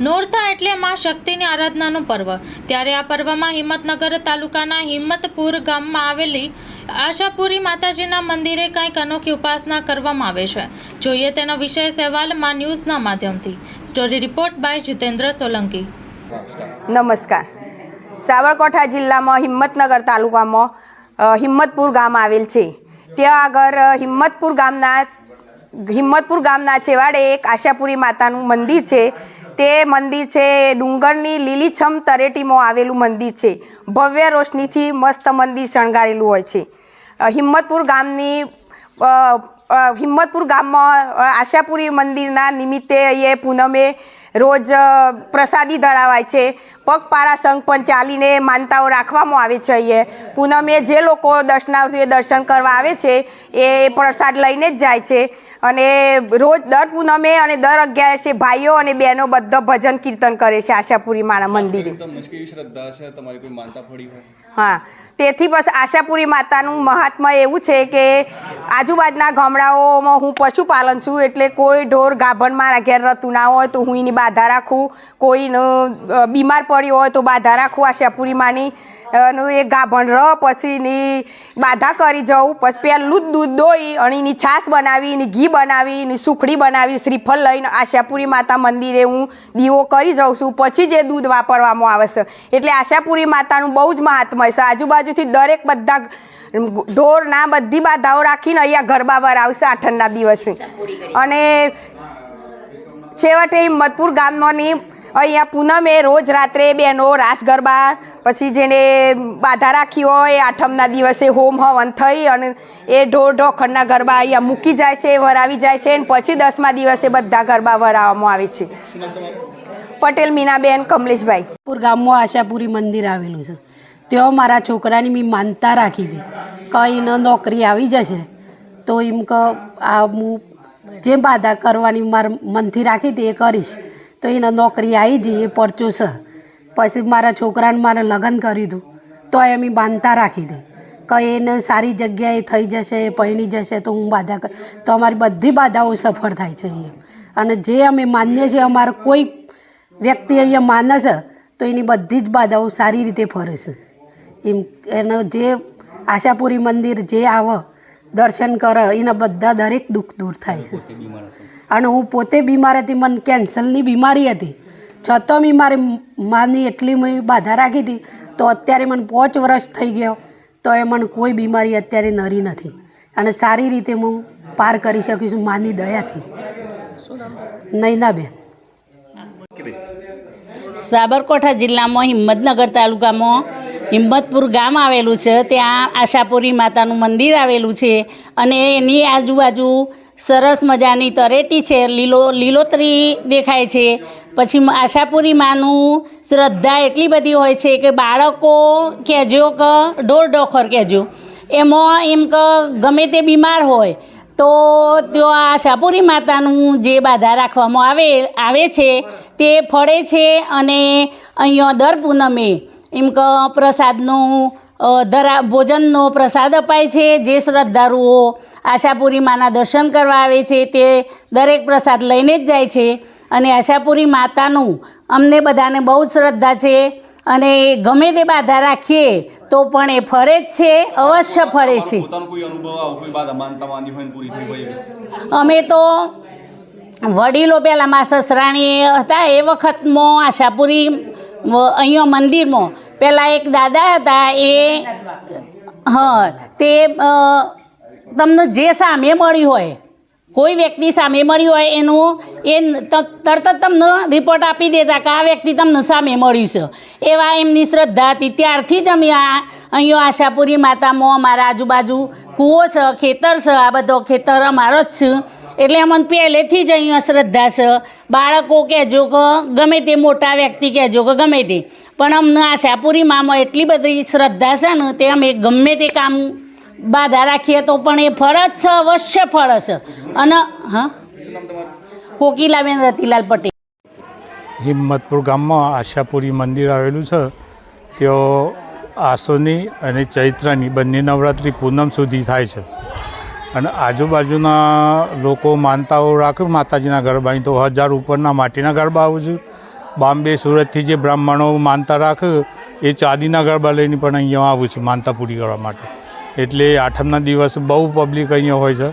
નોરતા એટલે માં શક્તિની આરાધનાનું પર્વ. ત્યારે આ પર્વમાં હિંમતનગર તાલુકાના હિંમતપુર ગામમાં આવેલી આશાપુરી માતાજીના મંદિરે કંઈક અનોખી ઉપાસના કરવામાં આવે છે. જોઈએ તેનો વિષય સહેવાલમાં ન્યૂઝના માધ્યમથી. Story report by Jitendra Solanki. નમસ્કાર. સાવરકોઠા જિલ્લામાં હિંમતનગર તાલુકામાં હિંમતપુર ગામ આવેલ છે. ત્યાં આગળ હિંમતપુર ગામના હિંમતપુર ગામના છેવાડે એક આશાપુરી માતાનું મંદિર છે. તે મંદિર છે ડુંગરની લીલીછમ તરેટીમાં આવેલું મંદિર છે. ભવ્ય રોશનીથી મસ્ત મંદિર શણગારેલું હોય છે. હિંમતપુર ગામની હિંમતપુર ગામમાં આશાપુરી મંદિરના નિમિત્તે અહીંયા પૂનમે રોજ પ્રસાદી ધરાવાય છે. પગપાળા સંઘ પણ ચાલીને માનતાઓ રાખવામાં આવે છે અહીંયા. પૂનમે જે લોકો દર્શનાર્થીઓ દર્શન કરવા આવે છે એ પ્રસાદ લઈને જ જાય છે. અને રોજ દર પૂનમે અને દર અગિયારસે ભાઈઓ અને બહેનો બધા ભજન કીર્તન કરે છે આશાપુરી માના મંદિરે. હા. તેથી બસ આશાપુરી માતાનું મહાત્મા એવું છે કે આજુબાજુના ગામડાઓમાં હું પશુપાલન છું એટલે કોઈ ઢોર ગાભણ મારા ઘેર રહેતું ના હોય તો હું એની બાધા રાખું કોઈનું બીમાર પડ્યો હોય તો બાધા રાખું શેપુરી માની નું એ ગાભણ રહ પછી એની બાધા કરી જાઉં પછી પહેલું જ દૂધ દોઈ, અને એની છાશ બનાવી, એની ઘી બનાવી, એની સુખડી બનાવી, શ્રીફળ લઈને આશાપુરી માતા મંદિરે હું દીવો કરી જાઉં છું. પછી જ દૂધ વાપરવામાં આવે છે. એટલે આશાપુરી માતાનું બહુ જ મહાત્મય છે. આજુબાજુથી દરેક બધા ઢોર ના બધી બાધાઓ રાખીને અહીંયા ગરબા વરાવશે આઠમના દિવસે. અને છેવટે હિંમતપુર ગામની અહીંયા પૂનમે રોજ રાત્રે બહેનો રાસ ગરબા, પછી જેને બાધા રાખી હોય, આઠમના દિવસે હોમ હવન થઈ અને એ ઢોર ઢોખરના ગરબા અહીંયા મૂકી જાય છે, વરાવી જાય છે અને પછી દસમા દિવસે બધા ગરબા વરાવવામાં આવે છે. પટેલ, મીનાબેન, કમલેશભાઈ. પુર ગામમાં આશાપુરી મંદિર આવેલું છે. ત્યાં મારા છોકરાની મેં માનતા રાખી હતી કંઈ ન નોકરી આવી જશે, તો એમ કે આ હું જે બાધા કરવાની મારા મનથી રાખી હતી એ કરીશ. તો એને નોકરી આવી જઈ એ પરચો છે. પછી મારા છોકરાને મારે લગ્ન કર્યું દઉં. તો એ બાંધતા રાખી દે. કે એને સારી જગ્યાએ થઈ જશે પહેણી જશે, તો હું બાધા કર. તો અમારી બધી બાધાઓ સફળ થાય છે અહીંયા. અને જે અમે માન્ય છીએ, અમારો કોઈ વ્યક્તિ અહીંયા માને છે તો એની બધી જ બાધાઓ સારી રીતે ફરે છે. એમ, એનો જે આશાપુરી મંદિર જે આવે દર્શન કરે, એના બધા દરેક દુઃખ દૂર થાય છે. અને હું પોતે બીમાર હતી, મને કેન્સરની બીમારી હતી. છતાં મેં મારી માની એટલી મેં બાધા રાખી હતી. તો અત્યારે મને પાંચ વર્ષ થઈ ગયો, તો એ મને કોઈ બીમારી અત્યારે નરી નથી. અને સારી રીતે હું પાર કરી શકું છું માની દયાથી. નૈનાબેન. સાબરકાંઠા જિલ્લામાં હિંમતનગર તાલુકામાં હિંમતપુર ગામ આવેલું છે, ત્યાં આશાપુરી માતાનું મંદિર આવેલું છે અને એની આજુબાજુ સરસ મજાની તરેટી છે, લીલો, લીલોતરી દેખાય છે. પછી આશાપુરી માનું શ્રદ્ધા એટલી બધી હોય છે કે બાળકો કહેજો કે ઢોર ઢોખર કહેજો. એમાં એમ કે, ગમે તે બીમાર હોય, તો ત્યાં આશાપુરી માતાનું જે બાધા રાખવામાં આવે આવે છે, તે ફળે છે અને અહીંયા દર પૂનમે એમ કે પ્રસાદનું ધરા ભોજનનો પ્રસાદ અપાય છે જે શ્રદ્ધાળુઓ આશાપુરી માના દર્શન કરવા આવે છે તે દરેક પ્રસાદ લઈને જ જાય છે. અને આશાપુરી માતાનું અમને બધાને બહુ જ શ્રદ્ધા છે. અને ગમે તે બાધા રાખીએ તો પણ એ ફરે જ છે અવશ્ય ફરે છે? અમે તો વડીલો પહેલાં મા સસરાણી હતા એ વખતમાં આશાપુરી અહીંયા મંદિરમાં પહેલાં એક દાદા હતા, એ હા, તે તમને જે સામે મળી હોય, કોઈ વ્યક્તિ સામે મળી હોય, એનું એ તરત જ તમને રિપોર્ટ આપી દેતા કે આ વ્યક્તિ તમને સામે મળ્યું છે. એવા એમની શ્રદ્ધા હતી. ત્યારથી જ અમે આ, અહીંયા આશાપુરી માતામાં અમારા આજુબાજુ કૂવો છે, ખેતર છે, આ બધો ખેતર અમારો જ છે. એટલે અમને પહેલેથી જ અહીંયા શ્રદ્ધા છે. બાળકો કહેજો કે ગમે તે મોટા વ્યક્તિ કહેજો કે ગમે તે. પણ અમને આશાપુરી મામાં એટલી બધી શ્રદ્ધા છે ને, તે અમે ગમે તે કામ બાધા રાખીએ તો પણ એ ફરજ છે, અવશ્ય ફરજ છે અને, હા? કોકિલાબેન રતિલાલ પટેલ. હિંમતપુર ગામમાં આશાપુરી મંદિર આવેલું છે. ત્યાં આસોની અને ચૈત્રની બંને નવરાત્રિ પૂનમ સુધી થાય છે. અને આજુબાજુના લોકો માનતાઓ રાખે, માતાજીના ગરબાની તો હજાર ઉપરના માટીના ગરબા આવું છું. બોમ્બે, સુરતથી જે બ્રાહ્મણો માનતા રાખે, એ ચાંદીના ગરબા લઈને પણ અહીંયા આવું છે માનતા પૂરી કરવા માટે. એટલે આઠમના દિવસ બહુ પબ્લિક અહીંયા હોય છે.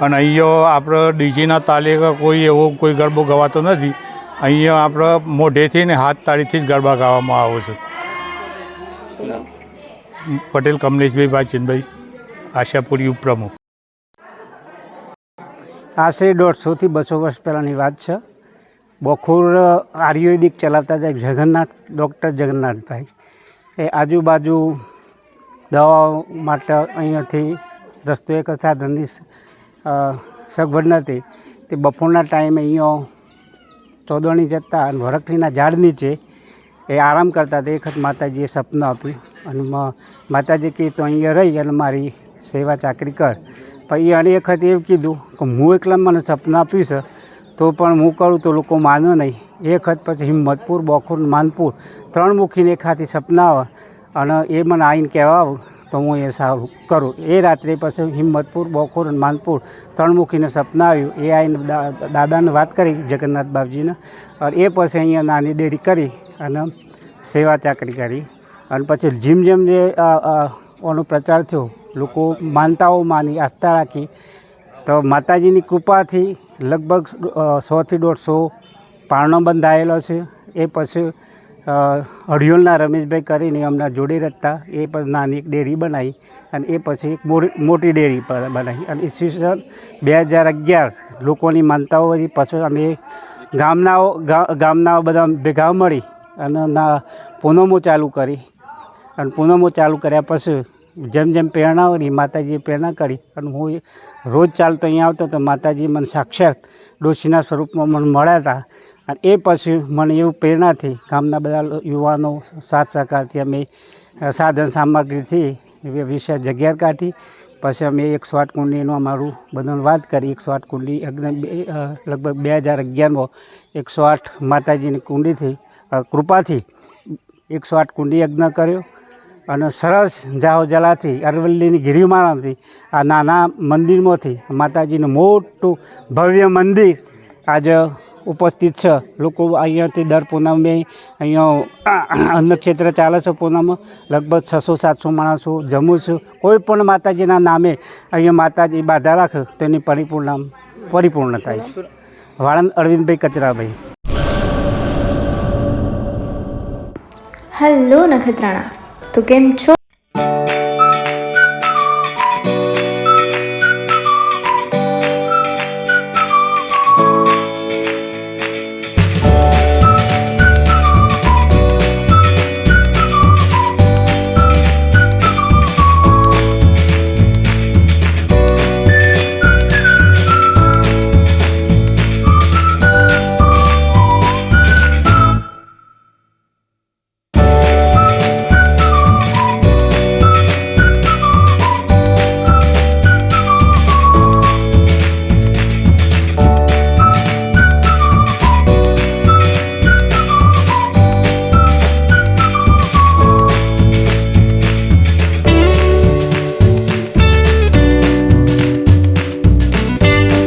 અને અહીંયા આપણે ડીજીના તાલે કોઈ એવો કોઈ ગરબો ગવાતો નથી. અહીંયા આપણે મોઢેથી ને હાથ તાળીથી જ ગરબા ગાવામાં આવે છે. પટેલ, કમલેશભાઈ, ભાચીનભાઈ, આશાપુરી ઉપપ્રમુખ. આશરે દોઢસોથી બસો વર્ષ પહેલાંની વાત છે. બખોર આયુર્વેદિક ચલાવતા હતા જગન્નાથ, ડૉક્ટર જગન્નાથભાઈ. એ આજુબાજુ દવાઓ માટે અહીંયાથી રસ્તો એક સાધનની સગવડ નથી તે બપોરના ટાઈમે અહીંયા ચોદણી જતા અને વરખડીના ઝાડ નીચે એ આરામ કરતા એક વખત માતાજીએ સપનું આપ્યું અને માતાજી કહે, તો અહીંયા રહી અને મારી સેવા ચાકરી કર. પછી એને વખત એવું કીધું કે, હું એકલા મને સપનું આપ્યું છે તો પણ હું કરું તો લોકો માનો નહીં. એ વખત પછી હિંમતપુર, બોખુર, માનપુર ત્રણ મુખીને હાથી સપના આવે અને એ મને આવીને કહેવા આવું તો હું એ સારું કરું. એ રાત્રે પછી હિંમતપુર, બોખુર અને માનપુર ત્રણ મુખીને સપના આવ્યું એ આવીને દાદાને વાત કરી, જગન્નાથ બાપજીને. અને એ પછી અહીંયા નાની ડેરી કરી અને સેવા ચાકરી કરી. અને પછી જેમ જેમ જે ઓનો પ્રચાર થયો, લોકો માનતાઓ માની, આસ્થા રાખી. તો માતાજીની કૃપાથી લગભગ સોથી દોઢસો પારણો બંધાયેલો છે. એ પછી અ, રમેશભાઈ કરીને અમને જોડે રહેતા. એ પણ નાની એક ડેરી બનાવી અને એ પછી એક મોટી ડેરી બનાવી અને ઈસવીસન બે હજાર અગિયાર લોકોની માનતાઓ હતી પછી અમે ગામનાઓ ગામનાઓ ગામના બધા ભેગા મળી અને ના પૂનમો ચાલુ કરી. અને પૂનમો ચાલુ કર્યા પછી જેમ જેમ પ્રેરણા કરી માતાજીએ પ્રેરણા કરી અને હું રોજ ચાલતો અહીંયા આવતો તો માતાજી મને સાક્ષાત ડોશીના સ્વરૂપમાં મને મળ્યા હતા. અને એ પછી મને એવું પ્રેરણાથી ગામના બધા યુવાનો સાથ સહકારથી અમે સાધન સામગ્રીથી વિશેષ વિશે જગ્યા કાઢી. પછી અમે એકસો આઠ કુંડીનું અમારું બધાને વાત કરી. એકસો આઠ કુંડી અગ્નિ બે- લગભગ બે હજાર અગિયારમાં એકસો આઠ માતાજીની કુંડીથી કૃપાથી એકસો આઠ કુંડી યજ્ઞ કર્યો. અને સરસ જાહો જલાથી, અરવલ્લીની ગિરિમાળાથી આ નાના મંદિરમાંથી, માતાજીનું મોટું ભવ્ય મંદિર આજે ઉપસ્થિત છે. લોકો અહીંયાથી દર પૂનમે અહીંયા અન્નક્ષેત્ર ચાલે છે પૂનમ. લગભગ છસો, સાતસો માણસો જમું છું. કોઈ પણ માતાજીના નામે અહીંયા માતાજી બાધા રાખે, તેની પરિપૂર્ણ પરિપૂર્ણ થાય વાળંદ અરવિંદભાઈ કચરાભાઈ. હેલો નખત્રાણા. તો કેમ છો?